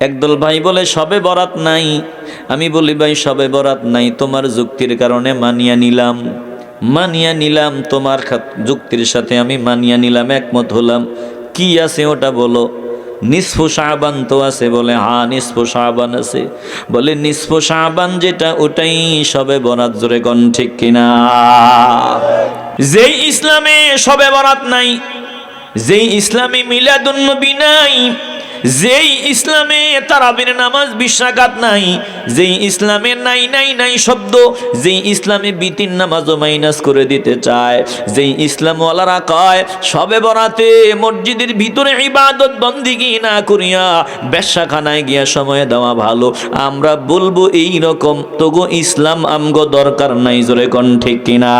একদল ভাই বলে, সবে বরাত নাই। আমি বলি, ভাই, সবে বরাত নাই, তোমার যুক্তির কারণে মানিয়া নিলাম। মানিয়া নিলাম, তোমার যুক্তির সাথে আমি মানিয়া নিলাম, একমত হলাম। কি আছে ওটা বলো? নিসফু শাহবান তো আছে, বলে হা নিসফু শাহবান আছে। বলে, নিসফু শাহবান যেটা, ওটাই সবে বরাত। জোরে গণ ঠিক কিনা? যেই ইসলামে সবে বরাত নাই, যেই ইসলামে মিলাদুন্নবী নাই যেই ইসলামে তারাবির নামাজ বিশ্বাঘাত নাই, যেই ইসলামে নাই নাই নাই শব্দ, যেই ইসলামে বিতির নামাজও মাইনাস করে দিতে চায়, যেই ইসলামওয়ালারা কয়, সবে বরাতে মসজিদের ভিতরে ইবাদত বন্দিগি না করিয়া বেশ্যাখানায় গিয়া সময় দেওয়া ভালো। আমরা বলব এই রকম তগো ইসলাম আমগো দরকার নাই জোরে কন ঠিক কিনা।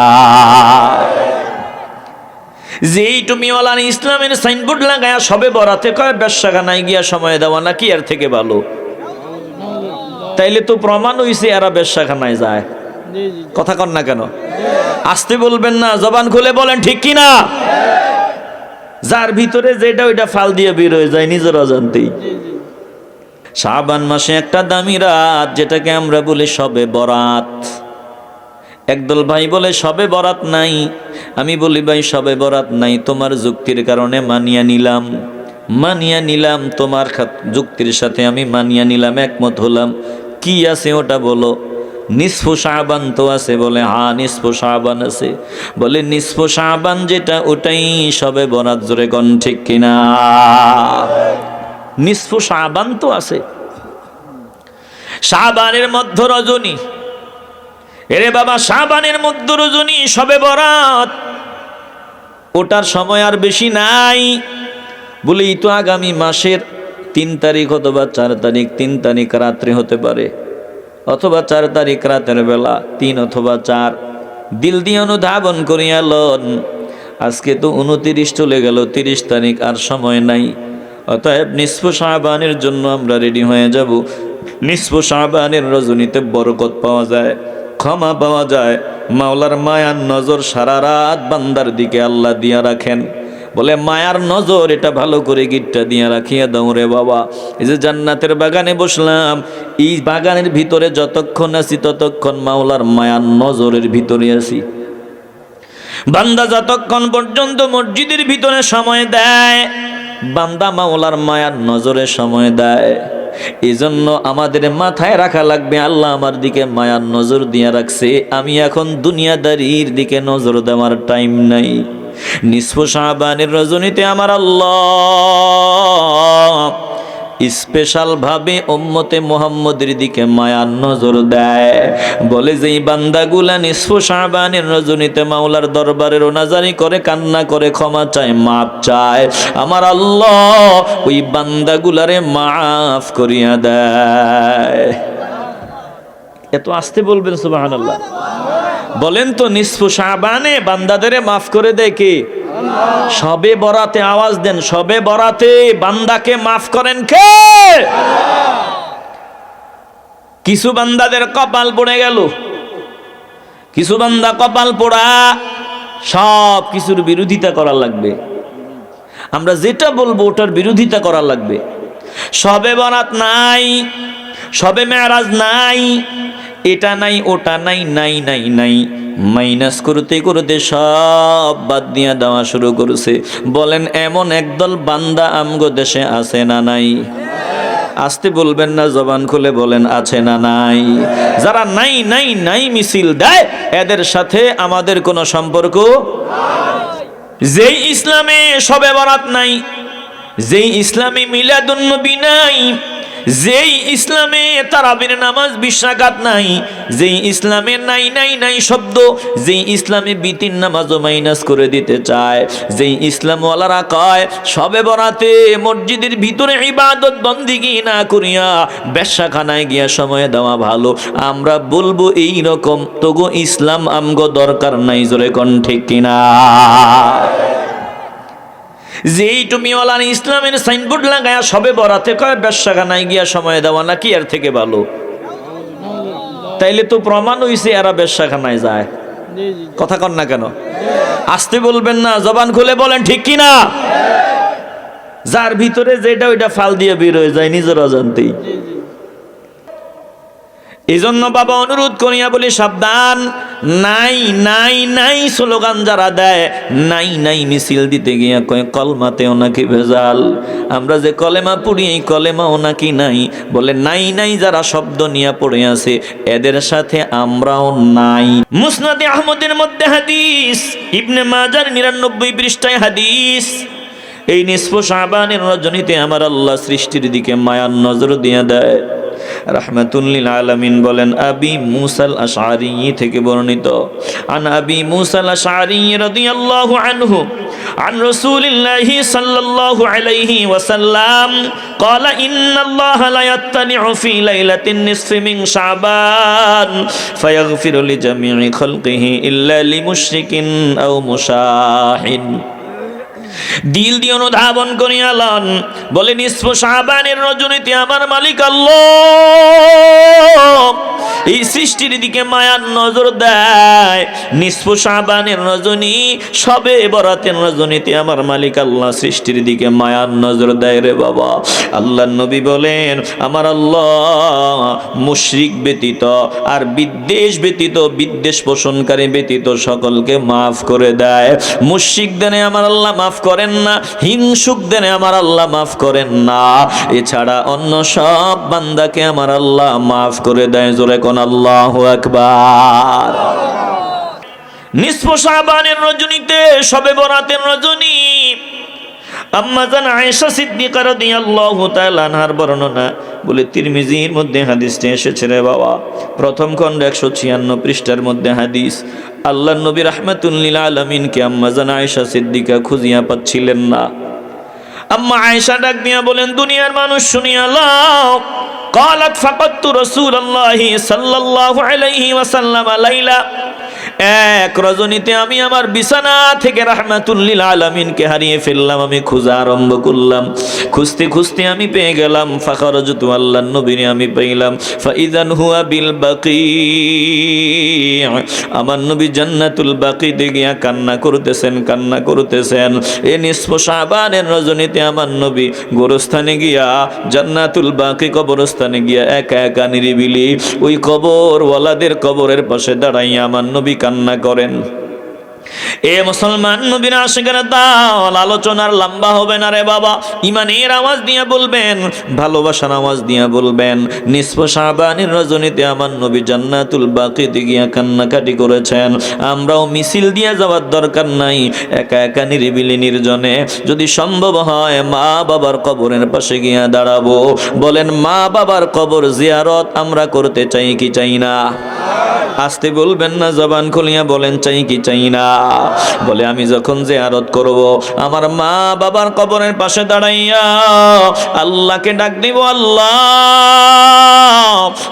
যেই তুমি ওলান ইসলামের সাইনবোর্ড লাগায়া সবে বরাতে কয় ব্যবসাখানায় গিয়া সময় দেওয়া নাকি এর থেকে ভালো? তাইলে তো প্রমাণ হইছে এরা ব্যবসাখানায় যায়। কথা কন না কেন? আসতে বলবেন না, জবান খুলে বলেন, ঠিক কি না যার ভিতরে যেটা ওইটা ফাল দিয়ে বের হয়ে যায়, নিজের অজান্তেই। শাবান মাসে একটা দামি রাত, যেটাকে আমরা বলি সবে বরাত। একদল ভাই বলে, সবে বরাত নাই। আমি বলি, ভাই, সবে বরাত নাই, তোমার যুক্তির কারণে মানিয়া নিলাম। মানিয়া নিলাম, তোমার যুক্তির সাথে আমি মানিয়া নিলাম, একমত হলাম। কি আছে ওটা বলো? নিসফু শাহবান তো আছে বলে হা নিসফু শাহবান আছে। বলে, নিসফু শাহবান যেটা, ওটাই সবে বরাত, জোরে গণ ঠিক কিনা? নিসফু শাহবান তো আছে। শাহবানের মধ্য রজনী। এরে বাবা, সাবানের মধ্য রজনী, সবে বরাত। ওটার সময় আর বেশি নাই। বলেই তো আগামী মাসের তিন তারিখ অথবা চার তারিখ, তিন তারিখ রাত্রে হতে পারে। অথবা চার তারিখ রাতের বেলা, তিন অথবা চার। দিল দিয়ে অনুধাবন করিয়া লন আজকে তো উনতিরিশ চলে গেল, তিরিশ তারিখ আর সময় নাই। অতএব নিষ্প শাহবানের জন্য আমরা রেডি হয়ে যাব। নিষ্প শাহবানের রজনীতে বরকত পাওয়া যায়। ক্ষমা পাওয়া যায়। মাওলার মায়ার নজর সারা রাত বান্দার দিকে আল্লাহ দিয়া রাখেন। বলে, মায়ার নজর, এটা ভালো করে গিটটা দিয়া রাখিয়া দাও রে বাবা। এই যে জান্নাতের বাগানে বসলাম, এই বাগানের ভিতরে যতক্ষণ আছি ততক্ষণ মাওলার মায়ার নজরের ভিতরে আছি। বান্দা যতক্ষণ পর্যন্ত মসজিদের ভিতরে সময় দেয়, বান্দা মাওলার মায়ার নজরে সময় দেয়। এই জন্য আমাদের মাথায় রাখা লাগবে, আল্লাহ আমার দিকে মায়ার নজর দিয়ে রাখছে। আমি এখন দুনিয়াদারির দিকে নজর দেওয়ার টাইম নাই। নিষ্প শাহবানের রজনীতে আমার আল্লাহ স্পেশাল ভাবে উম্মতে মোহাম্মদের দিকে মায়ার নজর দেয়। বলে যে বান্দাগুলা নিষ্প শাহবানের রজনীতে মাওলার দরবারে রোনাজারি করে, কান্না করে, ক্ষমা চায় মাপ চায়। আমার আল্লাহ ওই বান্দাগুলারে মাফ করিয়া দেয়। এত আসতে বলবেন সুবাহান আল্লাহ বলেন তো নিষ্প শাহবানে বান্দাদেরে মাফ করে দেয় কে? সবে বরাতে আওয়াজ দেন, সবে বরাতে বান্দাকে মাফ করেন কে? কিছু বান্দাদের কপাল পড়ে গেল। কিছু বান্দা কপাল পোড়া, সব কিছুর বিরোধিতা করা লাগবে। আমরা যেটা বলব ওটার বিরোধিতা করা লাগবে। সবে বরাত নাই, সবে মেয়ারাজ নাই, এটা নাই, ওটা নাই নাই নাই নাই। মাইনাস করতে করতে সব বাদ দিয়া দেওয়া শুরু করেছে। বলেন, এমন একদল বান্দা আমগো দেশে আছে না নাই? আসতে বলবেন না, জবান খুলে বলেন, আছে না নাই? যারা নাই নাই নাই মিছিল দেয়, এদের সাথে আমাদের কোনো সম্পর্ক যেই ইসলামে সবে বরাত নাই, যেই ইসলামে মিলাদুন্নবী নাই যেই ইসলামে তারাবির নামাজ বিশ্বাঘাত নাই, যেই ইসলামে নাই নাই নাই শব্দ, যেই ইসলামে বিতির নামাজও মাইনাস করে দিতে চায়, যেই ইসলামওয়ালারা কয়, সবে বরাতে মসজিদের ভিতরে ইবাদত বন্দিগি না করিয়া বেশ্যাখানায় গিয়া সময় দেওয়া ভালো। আমরা বলব এই রকম তগো ইসলাম আমগো দরকার নাই জোরে কন ঠিক কিনা। যেই তুমি ওলান ইসলামের সাইনবোর্ড লাগায়া সবে বরাতে কয় ব্যবসাখানায় গিয়া সময় দেওয়া নাকি এর থেকে ভালো? তাইলে তো প্রমাণ হইছে এরা ব্যবসাখানায় যায়। কথা কন না কেন? আসতে বলবেন না, জবান খুলে বলেন, ঠিক কি না? যার ভিতরে যেটা ওইটা ফাল দিয়ে বের হয়ে যায়, নিজের অজান্তেই। এই জন্য বাবা অনুরোধ করিয়া বলি, সাবধান, নাই নাই নাই স্লোগান যারা দেয়, নাই নাই মিছিল দিতে গিয়া কয়, কলমাতেও নাকি ভেজাল। আমরা যে কলেমা পড়ি, এই কলেমাও নাকি নাই। বলে, নাই নাই যারা শব্দ নিয়ে পড়ে আছে, এদের সাথে আমরাও নাই। মুসনাদে আহমদের মধ্যে হাদিস, ইবনে মাজার নিরানব্বই পৃষ্ঠায় হাদিস। এই নিষ্প সাবানের রজনীতে আমার আল্লাহ সৃষ্টির দিকে মায়ার নজর দিয়ে দেয়। রাহমাতুল্লিল আলামিন বলেন আবি মুসাল আশআরি থেকে বর্ণিত আন আবি মুসাল আশআরি রাদিয়াল্লাহু আনহু عن رسول الله صلى الله عليه وسلم قال إن الله لا يطلع في ليلة النصف من شعبان فيغفر لجميع خلقه إلا لمشرك أو مشاحن দিল দিয়ে অনুধাবন করিয়া লন বলে নিষ্প সাবানের রজনীতে আমার মালিক আল্লাহ। এই সৃষ্টির দিকে মায়ার নজর দেয়। নিষ্প সাবানের রজনী, সবে বরাতের রজনীতে আমার মালিক আল্লাহ সৃষ্টির দিকে মায়ার নজর দেয় রে বাবা। আল্লাহ নবী বলেন, আমার আল্লাহ মুশরিক ব্যতীত আর বিদ্বেষ ব্যতীত, বিদ্বেষ পোষণকারী ব্যতীত সকলকে মাফ করে দেয়। মুশরিক দেনে আমার আল্লাহ মাফ করেন না হিংসুক দেনে আমার আল্লাহ মাফ করেন না। এছাড়া অন্য সব বান্দাকে আমার আল্লাহ মাফ করে দেয়। জোরে কোন আল্লাহ একবার নিষ্প রজনীতে, সবে বরাতের রজনী। আয়েশা বর্ণনা। বলে, তিরমিজির মধ্যে এসেছে রে বাবা। প্রথম খণ্ড 156 পৃষ্ঠার মধ্যে হাদিস। আল্লাহ নবী রাহমাতুল্লিল আলামিনকে আম্মাজান আয়েশা সিদ্দিকা খুঁজিয়া পাচ্ছিলেন না। আম্মা আয়েশা ডাক দিয়া বলেন দুনিয়ার মানুষ শুনিয়া লাও قالت فقدت رسول الله صلى الله عليه وسلم ليلا এক রজনীতে আমি আমার বিছানা থেকে রাহমাতুল্লিল আলামিনকে হারিয়ে ফেললাম, আমি খোঁজা আরম্ভ করলাম। খুঁজতে খুঁজতে আমি পেয়ে গেলাম, ফাখারজতু আল্লাহ নবীরে আমি পেলাম ফাইদান হুয়া বিল বাকি। আমার নবী জান্নাতুল বাকিতে গিয়া কান্না করতেছেন কান্না করতেছেন। এ নিষ্প সাবানের রজনীতে আমার নবী গোরস্থানে গিয়া, জান্নাতুল বাকি কবরস্থানে গিয়া একা একা নিরিবিলি ওই কবর ওয়ালাদের কবরের পাশে দাঁড়াইয়া আমার নবী কান্না করেন। এ মুসলমান নবীর আশেখানে দাল, আলোচনার লম্বা হবে না রে বাবা। ইমানের আওয়াজ দিয়ে বলবেন, ভালোবাসার আওয়াজ দিয়ে বলবেন নিষ্প সাবানের রজনীতে আমার নবী জান্নাতুল বাকিতে গিয়া কান্নাকাটি করেছেন। আমরাও মিছিল দিয়ে যাওয়ার দরকার নাই, একা একা নিরিবিলি নির্জনে। যদি সম্ভব হয়, মা বাবার কবরের পাশে গিয়া দাঁড়াবো। বলেন, মা বাবার কবর জিয়ারত আমরা করতে চাই কি চাই না? আসতে বলবেন না, জবান খুলিয়া বলেন, চাই কি চাই না? বলে, আমি যখন যে আরত করব, আমার মা বাবার কবরের পাশে দাঁড়াইয়া আল্লাহকে ডাক দিব, আল্লাহ,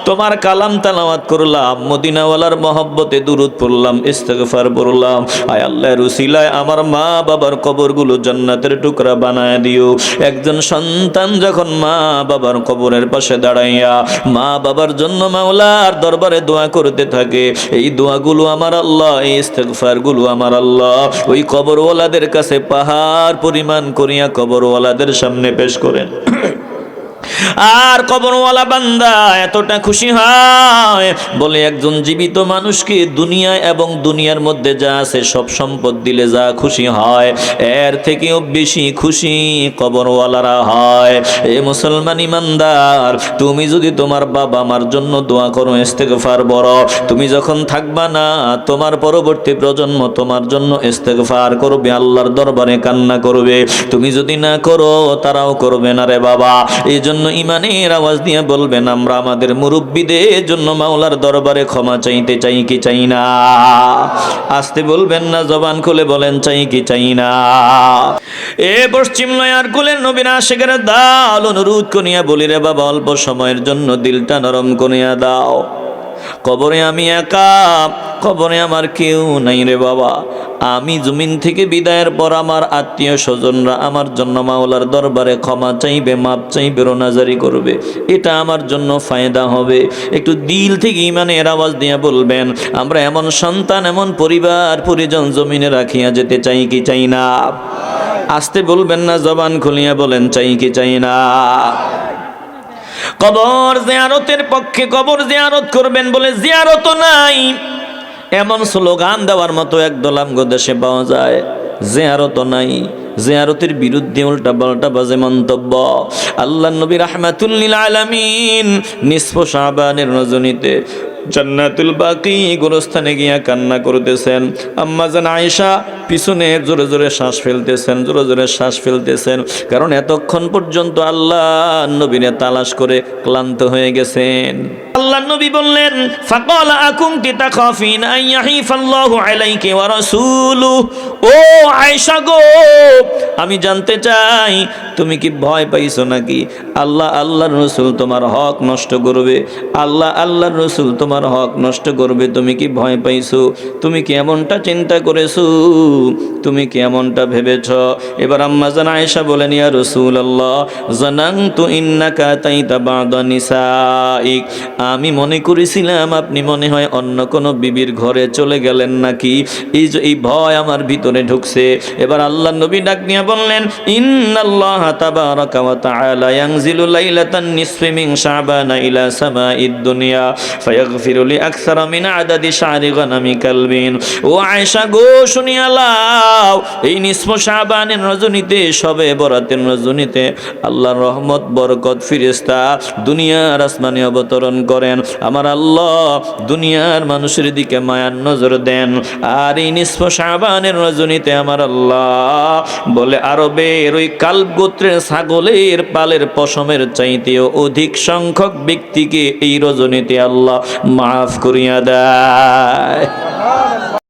তোমার কালাম তালাওয়াত করলাম, মদিনাওয়ালার মহব্বতে দুরুদ পড়লাম, ইস্তেগফার পড়লাম। আয় আল্লাহর উসিলায় আমার মা বাবার কবরগুলো জান্নাতের টুকরা বানায় দিও। একজন সন্তান যখন মা বাবার কবরের পাশে দাঁড়াইয়া মা বাবার জন্য মাওলার দরবারে দোয়া করতে থাকে এই দোয়াগুলো আমার আল্লাহ, এই ইস্তেগফারগুলো আমার আল্লাহ। ওই কবরওয়ালাদের কাছে পাহাড় পরিমাণ করিয়া কবরওয়ালাদের সামনে পেশ করেন। আর কবরওয়ালা বান্দা এতটা খুশি হয়, বলে একজন জীবিত মানুষকে দুনিয়া এবং দুনিয়ার মধ্যে যা আছে সব সম্পদ দিলে যা খুশি হয়, এর থেকেও বেশি খুশি কবরওয়ালারা হয়। এ মুসলমান ইমানদার, তুমি যদি তোমার বাবা মার জন্য দোয়া করো, ইস্তেগফার বড়। তুমি যখন থাকবা না, তোমার পরবর্তী প্রজন্ম তোমার জন্য ইস্তেগফার করবে, আল্লাহর দরবারে কান্না করবে। তুমি যদি না করো, তারাও করবে না রে বাবা। এই জন্য ইমানের আওয়াজ দিয়ে বলবেন, আমরা আমাদের মুরব্বীদের জন্য মাওলার দরবারে ক্ষমা চাইতে চাই কি চাই না? আসতে বলবেন না, জবান খুলে বলেন, চাই কি চাই না? এ পশ্চিম নয়ার কুলের নবীনা শেখের দাল অনুরোধ করিয়া বলি রে বাবা, অল্প সময়ের জন্য দিলটা নরম করিয়া দাও। কবরে আমি একা, কবরে আমার কেউ নাই রে বাবা। আমি জমিন থেকে বিদায়ের পর আমার আত্মীয় স্বজনরা আমার জন্য মাওলার দরবারে ক্ষমা চাইবে, মাপ চাইবে, রোনাজারি করবে। এটা আমার জন্য ফায়দা হবে। একটু দিল থেকে ইমানের আওয়াজ দিয়ে বলবেন, আমরা এমন সন্তান, এমন পরিবার, পরিজন জমিনে রাখিয়া যেতে চাই কি চাই না? আসতে বলবেন না, জবান খুলিয়া বলেন, চাই কি চাই না? কবর জিয়ারতের পক্ষে কবর জিয়ারত করবেন বলে জিয়ারত নাই। এমন স্লোগান দেওয়ার মতো একদল আমগো দেশে পাওয়া যায়। জিয়ারত নাই। জিয়ারতের বিরুদ্ধে উল্টা পাল্টা বাজে মন্তব্য। আল্লাহ নবী রাহমাতুল্লিল আলামিন নিসফ শাবানের রজনীতে জান্নাতুল বাকি গোরস্থানে গিয়া কান্না করতেছেন। আম্মা জান আয়েশা পিছনে জোরে জোরে শ্বাস ফেলতেছেন, জোরে জোরে শ্বাস ফেলতেছেন। কারণ এতক্ষণ পর্যন্ত আল্লাহ নবীনে তালাশ করে ক্লান্ত হয়ে গেছেন। আল্লাহ নবী বললেন, ফাকাল আকুমতি তাখাফিন আন ইয়াহিফাল্লাহু আলাইকি ওয়া রাসূলু ও আয়েশা গো, আমি জানতে চাই, তুমি কি ভয় পাইছো নাকি? আল্লাহ, আল্লাহর রসুল তোমার হক নষ্ট করবে। আল্লাহ, আল্লাহর রসুল তোমার হক নষ্ট করবে, তুমি কি ভয় পাইছো? তুমি কি এমনটা চিন্তা করেছ? তুমি কি এমনটা ভেবেছ? এবার আম্মা জান আয়েশা বলেন, ইয়া রসুল আল্লাহ জানান্তু ইন্নাকা তাইতা বাদা নিসাইক। আমি মনে করেছিলাম, আপনি মনে হয় অন্য কোনো বিবির ঘরে চলে গেলেন নাকি? এই যে, এই ভয় আমার ভিতরে ঢুকছে। এবার আল্লাহ নবী ডাক নিয়ে বললেন, ইন্নাল্লাহ তাবারাকা ওয়া তাআলা ইয়ানজিলু লাইলাতান নিসফি মিন শাবান ইলা সামাইদ দুনিয়া, ফায়াগফিরু লি আকসারা মিন আদাদি শারি গানামি কালবিন। ও আয়েশা গো শুনিয়া এই নিসফ শাবানের রজনীতে, সবে বরাতের রজনীতে আল্লাহর রহমত, বরকত ফিরেশতা দুনিয়ার আসমানে অবতরণ করেন। আমার আল্লাহ দুনিয়ার মানুষের দিকে মায়ার নজর দেন। আর এই নিষ্প সাবানের রজনীতে আমার আল্লাহ বলে, আরবের ওই কাল্প গোত্রের ছাগলের পালের পশমের চাইতেও অধিক সংখ্যক ব্যক্তিকে এই রজনীতে আল্লাহ মাফ করিয়া দেয়।